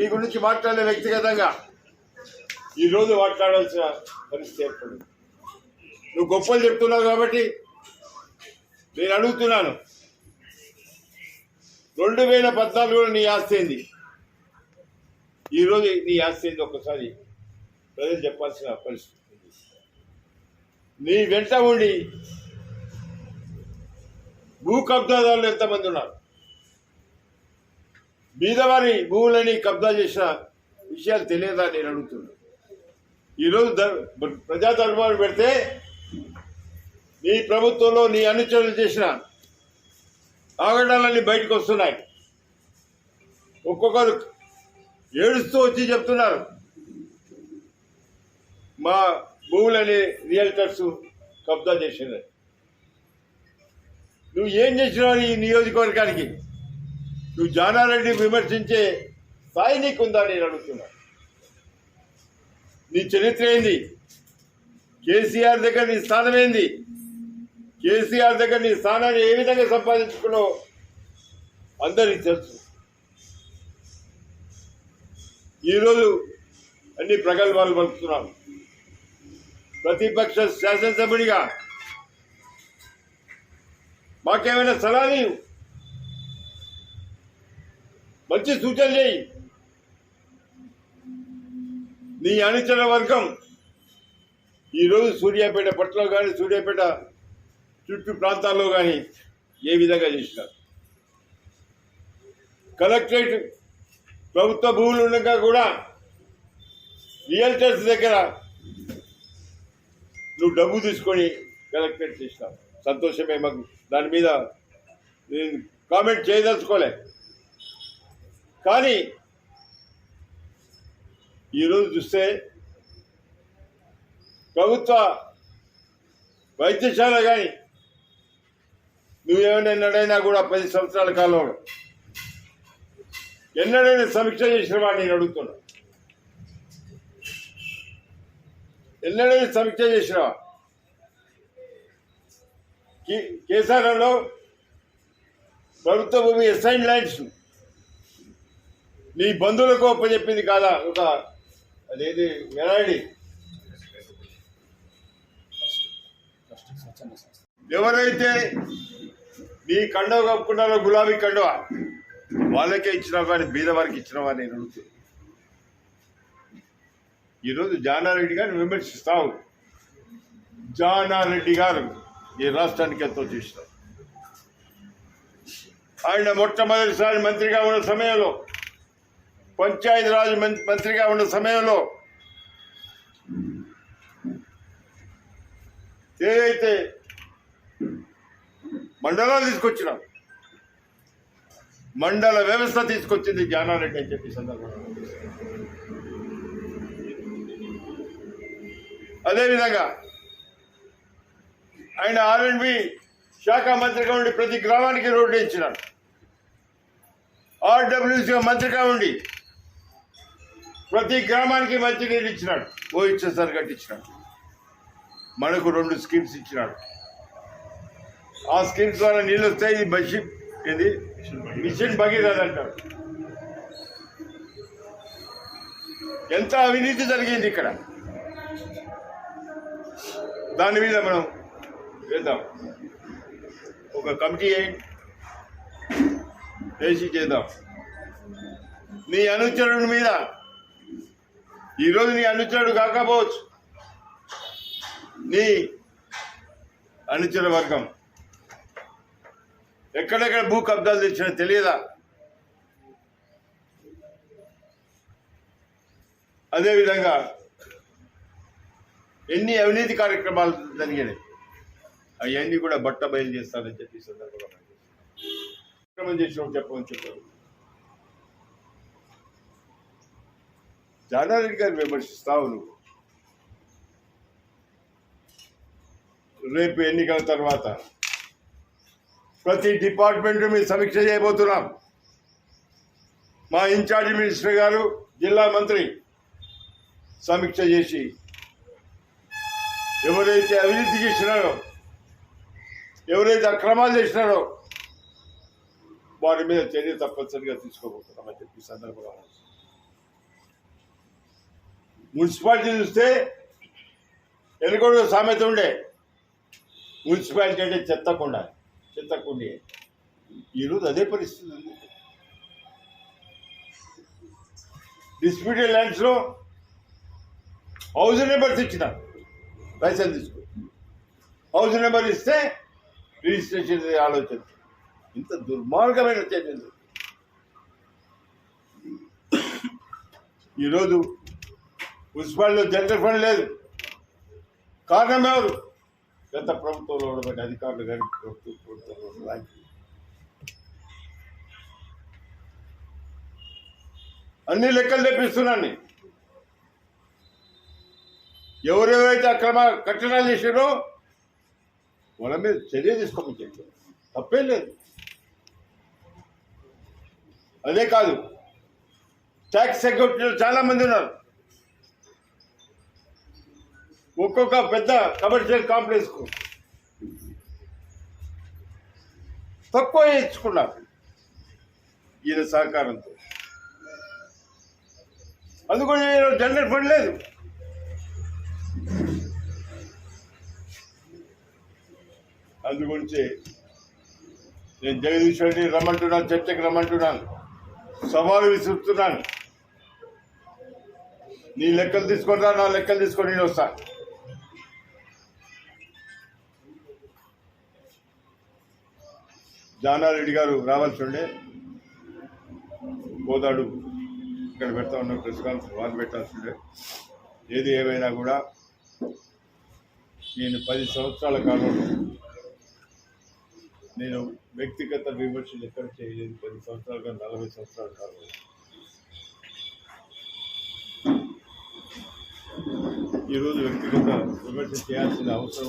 నీ గురించి మాట్లాడే వ్యక్తిగతంగా ఈరోజు మాట్లాడాల్సిన పరిస్థితి ఏర్పడింది. నువ్వు గొప్పలు చెప్తున్నావు కాబట్టి నేను అడుగుతున్నాను. రెండు వేల పద్నాలుగులో నీ ఆస్తి ఏంది? ఈరోజు నీ ఆస్తి ఏంది? ఒక్కసారి ప్రజలు చెప్పాల్సిన పరిస్థితి నీ వెంట ఉండి భూ కబ్జాదారులు ఎంతమంది ఉన్నారు? బీదవారి భూములని కబ్జా చేసిన విషయాలు తెలియదా నేను అడుగుతున్నా. ఈరోజు ప్రజా దర్బారు పెడితే నీ ప్రభుత్వంలో నీ అనుచరులు చేసిన ఆగడాలన్నీ బయటకు వస్తున్నాయి. ఒక్కొక్కరు ఏడుస్తూ వచ్చి చెప్తున్నారు. మా భూములని రియల్టర్స్ కబ్జా చేసినారు నువ్వు ఏం చేసినావు ఈ నియోజకవర్గానికి? నువ్వు జానారెడ్డి విమర్శించే స్థాయి నీకుందా నేను అడుగుతున్నా. నీ చరిత్ర ఏంది? కేసీఆర్ దగ్గర నీ స్థానం ఏంది? కేసీఆర్ దగ్గర నీ స్థానాన్ని ఏ విధంగా సంపాదించుకున్నావు? అందరికీ తెలుసు. ఈరోజు అన్ని ప్రగల్భాలు పలుకుతున్నాం. ప్రతిపక్ష శాసనసభ్యుడిగా మాకేమైనా సలహా మంచి సూచన చేయి. నీ అనుచర వర్గం ఈరోజు సూర్యాపేట పట్టులో కానీ సూర్యాపేట చుట్టూ ప్రాంతాల్లో కానీ ఏ విధంగా చేసినారు? కలెక్టరేట్ ప్రభుత్వ భూములు ఉండగా కూడా రియల్టర్స్ దగ్గర నువ్వు డబ్బు తీసుకొని కలెక్టరేట్ చేసినావు. సంతోషమే మాకు. దాని మీద నేను కామెంట్ చేయదలుచుకోలే. కానీ ఈరోజు చూస్తే ప్రభుత్వ వైద్యశాల కానీ నువ్వేమైనా ఎన్నడైనా కూడా పది సంవత్సరాల కాలంలో ఎన్నడైనా సమీక్ష చేసిన వాడిని నేను అడుగుతున్నా. ఎన్నడైనా సమీక్ష చేసినావా కే- కేసారంలో ప్రభుత్వ భూమి అసైన్ ల్యాండ్స్ నీ బంధువులకు ఒప్పచెప్పింది కాదా? ఒక అదేది వెరాడి ఎవరైతే నీ కండవ కప్పుకున్నారో గులాబీ కండవ వాళ్ళకే ఇచ్చినావు కానీ బీద వారికి ఇచ్చినావా నేను అడుగుతున్నా ఈరోజు జానారెడ్డి గారిని విమర్శిస్తావు. జానారెడ్డి గారు ఈ రాష్ట్రానికి ఎంతో చేసినారు. ఆయన మొట్టమొదటిసారి మంత్రిగా ఉన్న సమయంలో పంచాయతీరాజ్ మం- మంత్రిగా ఉన్న సమయంలో ఏదైతే మండలాలు తీసుకొచ్చినాం మండల వ్యవస్థ తీసుకొచ్చింది జానారెడ్డి అని చెప్పి సందర్భంగా అదేవిధంగా ఆయన ఆర్ఎండ్బి శాఖ మంత్రిగా ఉండి ప్రతి గ్రామానికి రోడ్డు ఇచ్చినాడు ఆర్డబ్ల్యూసీ మంత్రిగా ఉండి ప్రతి గ్రామానికి మంచి నీళ్ళు ఇచ్చినాడు. ఓ ఇచ్చేసారి కట్టించినాడు మనకు రెండు స్కీమ్స్ ఇచ్చినాడు. ఆ స్కీమ్స్ ద్వారా నీళ్ళు వస్తాయి ఇది బషి ఇది మిషన్ భగీరథ అంటారు. ఎంత అవినీతి జరిగింది ఇక్కడ? దాని మీద మనం చేద్దాం ఒక కమిటీ వేసి చేద్దాం. నీ అనుచరుడి మీద ఈరోజు నీ అనుచరుడు కాకపోవచ్చు. నీ అనుచర వర్గం. ఎక్కడెక్కడ భూ కబ్జాలు తెచ్చినా తెలియదా? అదేవిధంగా ఎన్ని అవినీతి కార్యక్రమాలు జరిగినాయి? అవన్నీ కూడా బట్ట బయలు చేస్తారని చెప్పి సందర్భంగా చెప్పమని చెప్పారు. జానారెడ్డి గారిని విమర్శిస్తావు నువ్వు. రేపు ఎన్నికల తర్వాత ప్రతి డిపార్ట్మెంట్ మీద సమీక్ష చేయబోతున్నాం. మా ఇన్ఛార్జి మినిస్టర్ గారు జిల్లా మంత్రి సమీక్ష చేసి ఎవరైతే అవినీతి చేసినారో ఎవరైతే అక్రమాలు చేసినారో వారి మీద చర్య తప్పనిసరిగా తీసుకోబోతున్నామని చెప్పి సందర్భంగా మున్సిపాలిటీ చూస్తే ఎనుకోడు సామెత ఉండే. మున్సిపాలిటీ అంటే చెత్తకుండ చెత్తకుండి. ఈరోజు అదే పరిస్థితి ఉంది. డిస్ప్యూటెడ్ ల్యాండ్స్లో హౌస్ నెంబర్స్ ఇచ్చిన లైసెన్స్ తీసుకో హౌస్ నెంబర్ ఇస్తే రిజిస్ట్రేషన్ ఆలోచన. ఇంత దుర్మార్గమైన చర్యలు ఈరోజు మున్సిపాలిటీలో జనరల్ ఫండ్ లేదు. కారణం ఎవరు? గత ప్రభుత్వంలో ఉన్నటువంటి అధికారులు కానీ ప్రభుత్వ ప్రభుత్వంలో అన్ని లెక్కలు తెప్పిస్తున్నాను ఎవరెవరైతే అక్రమ కట్టడాలు చేసారో వాళ్ళ మీద చర్య తీసుకోమని చెప్పారు. తప్పేం లేదు. అదే కాదు ట్యాక్స్ సెక్యూరిటీలు చాలా మంది ఉన్నారు. ఒక్కొక్క పెద్ద కమర్షియల్ కాంప్లెక్స్కు తక్కువ ఇచ్చుకున్నారు ఈయన సహకారంతో. అందుకని జనరల్ ఫండ్ లేదు. అందుగురించి నేను జగదీష్ రెడ్డి రమ్మంటున్నాను చర్చకు రమ్మంటున్నాను సవాలు విసురుతున్నాను. నీ లెక్కలు తీసుకొని రా నా లెక్కలు తీసుకొని నేను వస్తాను. జానారెడ్డి గారు రావాల్సి ఉండే పోతాడు. ఇక్కడ పెడతా ఉన్న ప్రెస్ కాన్ఫరెన్స్ వాళ్ళు పెట్టాల్సి ఉండే. ఏది ఏమైనా కూడా నేను పది సంవత్సరాల కాలంలో నేను వ్యక్తిగత విమర్శలు ఎక్కడ చేయలేదు. పది సంవత్సరాల కాలం నలభై సంవత్సరాల కాలం. ఈరోజు వ్యక్తిగత విమర్శ చేయాల్సిన అవసరం